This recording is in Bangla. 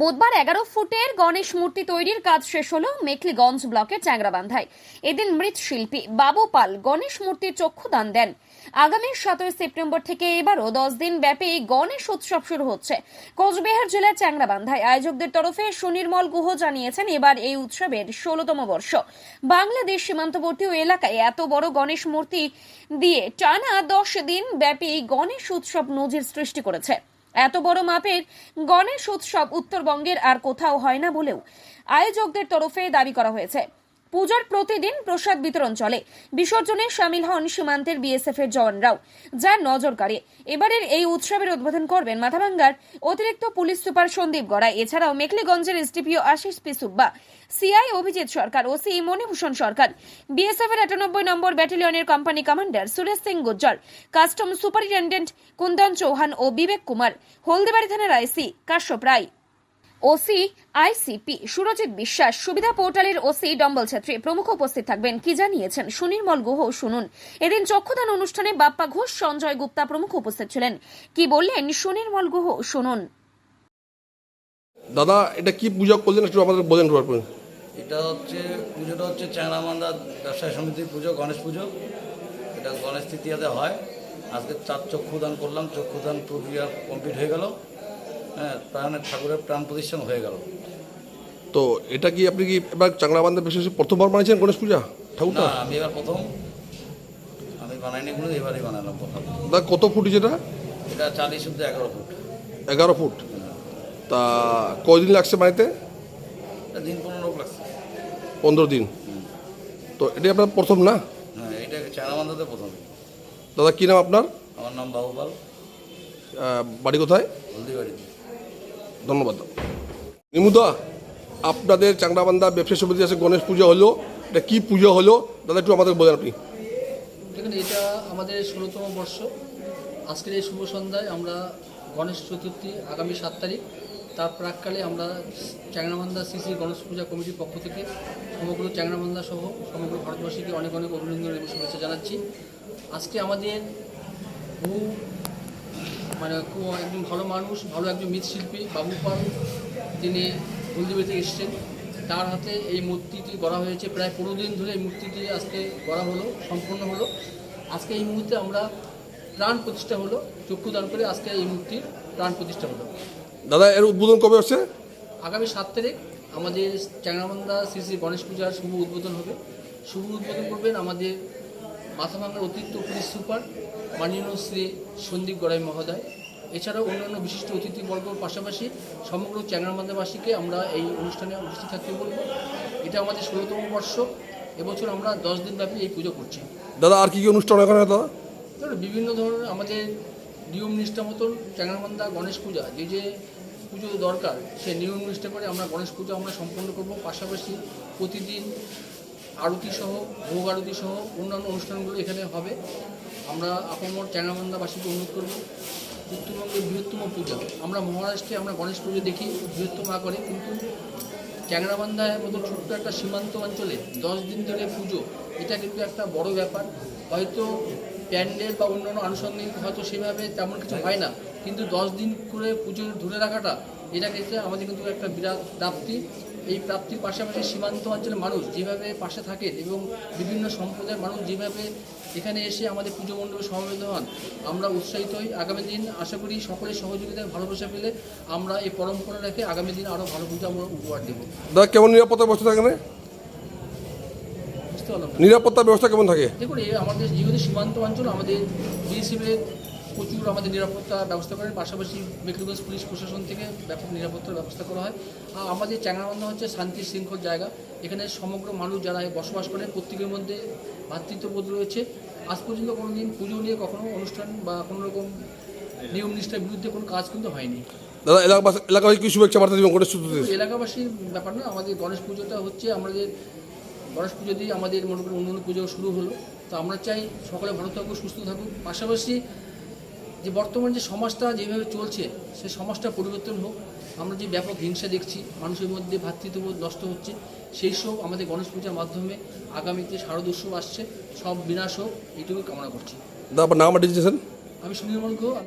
বুধবার এগারো ফুটের গণেশ মূর্তি তৈরির কাজ শেষ হলো মেখলিগঞ্জ ব্লকের চ্যাংরাবান্ধায়। এদিন মৃৎশিল্পী বাবু পাল গণেশ মূর্তির চক্ষুদান দেন। আগামী সতেরো সেপ্টেম্বর থেকে এবারও দশ দিন ব্যাপী গণেশ উৎসব শুরু হচ্ছে। কোচবিহার জেলার চ্যাংরাবান্ধায় আয়োজকদের তরফে সুনির্মল গুহ জানিয়েছেন, এবার এই উৎসবের ষোলতম বর্ষ। বাংলাদেশ সীমান্তবর্তী এলাকায় এত বড় গণেশ মূর্তি দিয়ে টানা দশ দিন ব্যাপী গণেশ উৎসব নজির সৃষ্টি করেছে। এত বড় মাপের গণেশ উৎসব উত্তরবঙ্গের আর কোথাও হয় না বলেও আয়োজকদের তরফে দাবি করা হয়েছে। পূজার প্রতিদিন প্রসাদ বিতরণ চলে। বিসর্জনে সামিল হন সীমান্তের বিএসএফ এর জওয়ানরাও যার নজর কাড়ে। এবারের এই উৎসবের উদ্বোধন করবেন মাথাভাঙ্গার অতিরিক্ত পুলিশ সুপার সন্দীপ গড়াই। এছাড়াও মেকলিগঞ্জের SDPO Ashis P Subba CI Abhijit Sarkar OC Manibhushan Sarkar. BSF এর আটানব্বই নম্বর ব্যাটালিয়নের company commander Suresh Singh Gujjar custom superintendent Kundan Chauhan ও বিবেক কুমার, হলদিবাড়ি থানার IC Kashyap Roy. OC ICP Surajit Biswas সুবিধা পোর্টালের ওসি ডম্বল ছেত্রী প্রমুখ উপস্থিত থাকবেন। কি জানিয়েছেন? সুনির্মল গুহ শুনুন। এদিন চক্ষুদান অনুষ্ঠানে বাপ্পা ঘোষ সঞ্জয় গুপ্তা প্রমুখ উপস্থিত ছিলেন। কি বললেন সুনির্মল গুহ? শুনুন। দাদা এটা কি পূজা করলেন একটু আমাদের বলেন এটা হচ্ছে পুজোটা হচ্ছে চ্যাংরামান্দা ব্যবসায়ী সমিতির পুজো গণেশ পুজো। এটা গণেশ তৃতীয়াতে হয়। আজকে চার চক্ষুদান করলাম চক্ষুদান প্রক্রিয়া কমপ্লিট হয়ে গেল। প্রাণের ঠাকুরের প্রাণ প্রতিষ্ঠান হয়ে গেল। তো এটা কি আপনি কি এবার চাংলাবান্ধা বিশেষ প্রথমবার বানিয়েছেন গণেশ পূজা? না ঠাকুরটা আমি এবার প্রথম। আমি বানাইনি কোনো এবারই বানালাম প্রথম। দাদা কত ফুট যেটা এটা? চালিশ অব্দি এগারো ফুট। এগারো ফুট। তা কয়দিন লাগছে বানাইতে? দিন পনেরো লাগছে। পনেরো দিন। তো এটাই আপনার প্রথম না? হ্যাঁ এটা চ্যাংরামান্দাতে প্রথম। দাদা কী নাম আপনার? আমার নাম বাবুপাল। বাড়ি কোথায়? হলদিবাড়িতে। ধন্যবাদ। নিমুদা আপনাদের চাংরাবান্ধা ব্যবসায়ী সমিতি আছে গণেশ পূজা হলো, এটা কি পুজো হলো? দাদা, একটু আমাদের বলেন আপনি। দেখুন, এটা আমাদের ষোলোতম বর্ষ। আজকের এই শুভ সন্ধ্যায় আমরা গণেশ চতুর্থী আগামী সাত তারিখ, তার প্রাককালে আমরা চ্যাংরামান্দা সিসি গণেশ পূজা কমিটির পক্ষ থেকে সমগ্র চ্যাংরামান্দা সহ সমগ্র ভারতবাসীকে অনেক অনেক অভিনন্দন এবং শুভেচ্ছা জানাচ্ছি। আজকে আমাদের বহু মানে খুব একজন ভালো মানুষ ভালো একজন মৃৎশিল্পী বাবু পাল তিনি হলদিবাড়িতে এসছেন তার হাতে এই মূর্তিটি গড়া হয়েছে। প্রায় পনেরো দিন ধরে এই মূর্তিটি আজকে গড়া হলো সম্পূর্ণ হলো। আজকে এই মুহূর্তে আমরা প্রাণ প্রতিষ্ঠা হলো চক্ষুদান করে আজকে এই মূর্তির প্রাণ প্রতিষ্ঠা হলো। দাদা এর উদ্বোধন কবে হচ্ছে? আগামী সাত তারিখ আমাদের চ্যাংরামান্দা শ্রী শ্রী গণেশ পূজার শুভ উদ্বোধন হবে। শুভ উদ্বোধন করবেন আমাদের মাথা মাথাভাঙ্গার অতিরিক্ত পুলিশ সুপার মাননীয় শ্রী সন্দীপ গড়াই মহোদয়। এছাড়াও অন্যান্য বিশিষ্ট অতিথিবর্গর পাশাপাশি সমগ্র চ্যাংরামান্দাবাসীকে আমরা এই অনুষ্ঠানে উপস্থিত থাকতে বলব। এটা আমাদের ষোলোতম বর্ষ। এবছর আমরা দশ দিনব্যাপী এই পুজো করছি। দাদা আর কি কি অনুষ্ঠান এখানে দাদা? বিভিন্ন ধরনের আমাদের নিয়ম নিষ্ঠা মতন চ্যাংরামান্দা গণেশ পূজা যে যে পুজো দরকার সে নিয়ম নিষ্ঠা করে আমরা গণেশ পুজো আমরা সম্পন্ন করব। পাশাপাশি প্রতিদিন আরতি সহ ভোগ আরতি সহ অন্যান্য অনুষ্ঠানগুলো এখানে হবে। আমরা আপামর চ্যাংরামান্দাবাসীকে অনুরোধ করব, উত্তরবঙ্গের বৃহত্তম পূজা। আমরা মহারাষ্ট্রে আমরা গণেশ পুজো দেখি, বৃহত্তম আকারে, কিন্তু চ্যাংরাবান্ধার মতো ছোট্ট একটা সীমান্ত অঞ্চলে দশ দিন ধরে পুজো, এটা কিন্তু একটা বড় ব্যাপার। হয়তো প্যান্ডেল বা অন্যান্য আনুষঙ্গিক হয়তো সেভাবে তেমন কিছু হয় না, কিন্তু দশ দিন করে পুজো ধরে রাখাটা, এটা কিন্তু আমাদের কিন্তু একটা বিরাট প্রাপ্তি। এই প্রাপ্তির পাশাপাশি সীমান্ত অঞ্চলের মানুষ যেভাবে পাশে থাকেন এবং বিভিন্ন সম্প্রদায়ের মানুষ যেভাবে এখানে এসে আমাদের পুজো মণ্ডপে সমবেত হন। আমরা উৎসাহিত হই। আগামী দিন আশা করি সকলের সহযোগিতায় ভালোবাসা পেলে আমরা এই পরম্পরা রেখে আগামী দিন আরও ভালো পুজো আমরা উপহার দেবো। দাদা কেমন নিরাপত্তা ব্যবস্থা থাকে নিরাপত্তা ব্যবস্থা কেমন থাকে? দেখুন আমাদের যেহেতু সীমান্ত অঞ্চল আমাদের বিএসএফের প্রচুর আমাদের নিরাপত্তা ব্যবস্থা করেন। পাশাপাশি মেকলিগঞ্জ পুলিশ প্রশাসন থেকে ব্যাপক নিরাপত্তার ব্যবস্থা করা হয়। আর আমাদের চ্যাংরাবান্ধা হচ্ছে শান্তি শৃঙ্খল জায়গা। এখানে সমগ্র মানুষ যারা বসবাস করে প্রত্যেকের মধ্যে ভ্রাতৃত্ববোধ রয়েছে। আজ পর্যন্ত কোনো দিন পুজো নিয়ে কখনো অনুষ্ঠান বা কোনো রকম নিয়ম নিষ্ঠার বিরুদ্ধে কোনো কাজ কিন্তু হয়নি। দাদা এলাকাবাসী কি শুভেচ্ছা বার্তা দিবেন গণেশ চতুর্থী এলাকাবাসীর ব্যাপার না আমাদের গণেশ পুজোটা হচ্ছে আমাদের গণেশ পুজো দিয়ে আমাদের মনে করি অন্য পুজো শুরু হলো। তো আমরা চাই সকলে ভালো থাকুক সুস্থ থাকুক। পাশাপাশি যে বর্তমান যে সমাজটা যেভাবে চলছে সে সমাজটা পরিবর্তন হোক। আমরা যে ব্যাপক হিংসা দেখছি মানুষের মধ্যে ভ্রাতৃত্ববোধ নষ্ট হচ্ছে সেই সব আমাদের গণেশ পূজার মাধ্যমে আগামীতে শারদ উৎসব আসছে সব বিনাশ হোক এটুকু কামনা করছি। আপনার নাম আমি সুন্দরবন ঘো